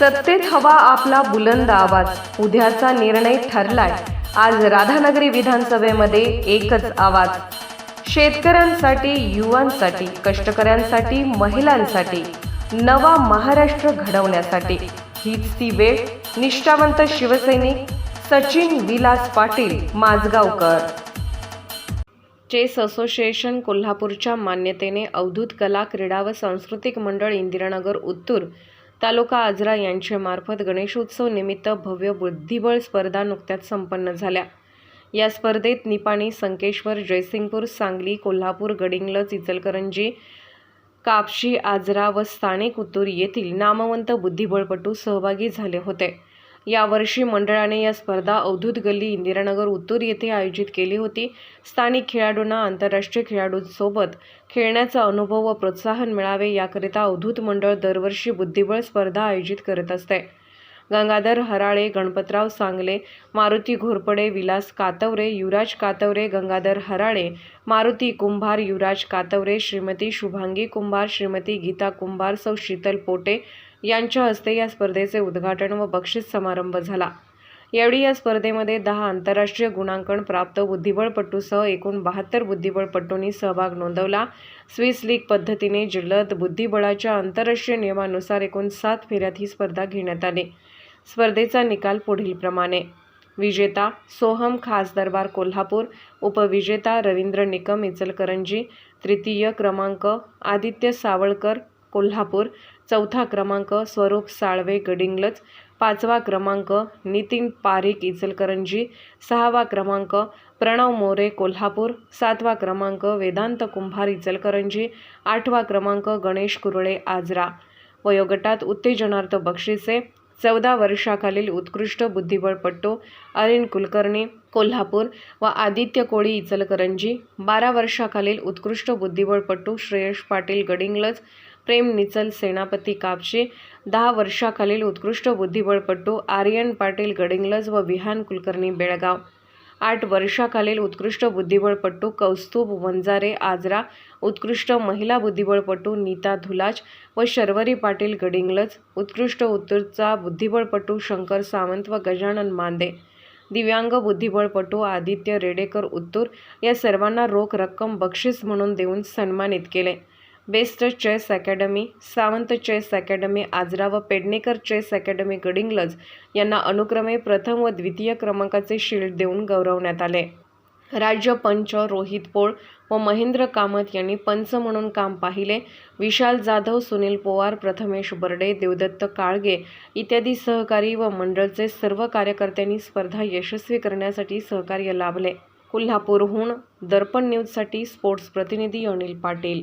सत्तेत हवा आपला बुलंद आवाज. उद्याचा निर्णय ठरलाय. आज राधानगरी विधानसभेमध्ये एकच आवाज. शेतकऱ्यांसाठी युवांसाठी कष्टकऱ्यांसाठी महिलांसाठी नवा महाराष्ट्र घडवण्यासाठी. हीच ती वेळ. निष्ठावंत शिवसैनिक सचिन विलास पाटील माजगावकर. चेस असोसिएशन कोल्हापूरच्या मान्यतेने अवधूत कला क्रीडा व सांस्कृतिक मंडळ इंदिरानगर उत्तूर तालुका आजरा यांच्यामार्फत गणेशोत्सव निमित्त भव्य बुद्धिबळ स्पर्धा नुकत्याच संपन्न झाल्या. या स्पर्धेत निपाणी संकेश्वर जयसिंगपूर सांगली कोल्हापूर गडिंग्लज इचलकरंजी कापशी आजरा व स्थानिक उत्तूर येथील नामवंत बुद्धिबळपटू सहभागी झाले होते. यावर्षी मंडळाने या स्पर्धा अवधूत गल्ली इंदिरानगर उत्तूर येथे आयोजित केली होती. स्थानिक खेळाडूंना आंतरराष्ट्रीय खेळाडूंसोबत खेळण्याचा अनुभव व प्रोत्साहन मिळावे याकरिता अवधूत मंडळ दरवर्षी बुद्धिबळ स्पर्धा आयोजित करत असते. गंगाधर हराळे गणपतराव सांगले मारुती घोरपडे विलास कातवरे युवराज कातवरे गंगाधर हराळे मारुती कुंभार युवराज कातवरे श्रीमती शुभांगी कुंभार श्रीमती गीता कुंभार सौ शीतल पोटे यांच्या हस्ते या स्पर्धेचे उद्घाटन व बक्षीस समारंभ झाला. यावेळी या स्पर्धेमध्ये दहा आंतरराष्ट्रीय गुणांकन प्राप्त बुद्धिबळपटूसह एकूण बहात्तर बुद्धिबळपटूंनी सहभाग नोंदवला. स्विस लीग पद्धतीने जलद बुद्धिबळाच्या आंतरराष्ट्रीय नियमानुसार एकूण सात फेऱ्यात ही स्पर्धा घेण्यात आली. स्पर्धेचा निकाल पुढीलप्रमाणे विजेता सोहम खास दरबार कोल्हापूर उपविजेता रवींद्र निकम इचलकरंजी तृतीय क्रमांक आदित्य सावळकर कोल्हापूर चौथा क्रमांक स्वरूप साळवे गडिंगलज. पाचवा क्रमांक नितीन पारिक इचलकरंजी. सहावा क्रमांक प्रणव मोरे कोल्हापूर. सातवा क्रमांक वेदांत कुंभार इचलकरंजी. आठवा क्रमांक गणेश कुरळे आजरा. वयोगटात उत्तेजनार्थ बक्षिसे. चौदा वर्षाखालील उत्कृष्ट बुद्धिबळपट्टू अरिन कुलकर्णी कोल्हापूर व आदित्य कोळी इचलकरंजी. बारा वर्षाखालील उत्कृष्ट बुद्धिबळपट्टू श्रेयश पाटील गडिंगलज. प्रेम निचल सेनापती कापशी दहा वर्षाखालील उत्कृष्ट बुद्धिबळपटू आर्यन पाटील गडिंग्लज व विहान कुलकर्णी बेळगाव. आठ वर्षाखालील उत्कृष्ट बुद्धिबळपटू कौस्तुभ वंजारे आजरा उत्कृष्ट महिला बुद्धिबळपटू नीता धुलाज व शर्वरी पाटील गडिंग्लज उत्कृष्ट उत्तरचा बुद्धिबळपटू शंकर सावंत व गजानन मांदे. दिव्यांग बुद्धिबळपटू आदित्य रेडेकर उत्तूर या सर्वांना रोख रक्कम बक्षीस म्हणून देऊन सन्मानित केले. Best chess academy Sawant chess academy Ajara व पेडणेकर चेस अकॅडमी गडिंग्लज यांना अनुक्रमे प्रथम व द्वितीय क्रमांकाचे शिल्ड देऊन गौरवण्यात आले. राज्य पंच रोहित पोळ व महेंद्र कामत यांनी पंच म्हणून काम पाहिले. विशाल जाधव सुनील पोवार प्रथमेश बर्डे देवदत्त काळगे इत्यादी सहकारी व मंडळचे सर्व कार्यकर्त्यांनी स्पर्धा यशस्वी करण्यासाठी सहकार्य लाभले. कोल्हापूरहून दर्पण न्यूजसाठी स्पोर्ट्स प्रतिनिधी अनिल पाटील.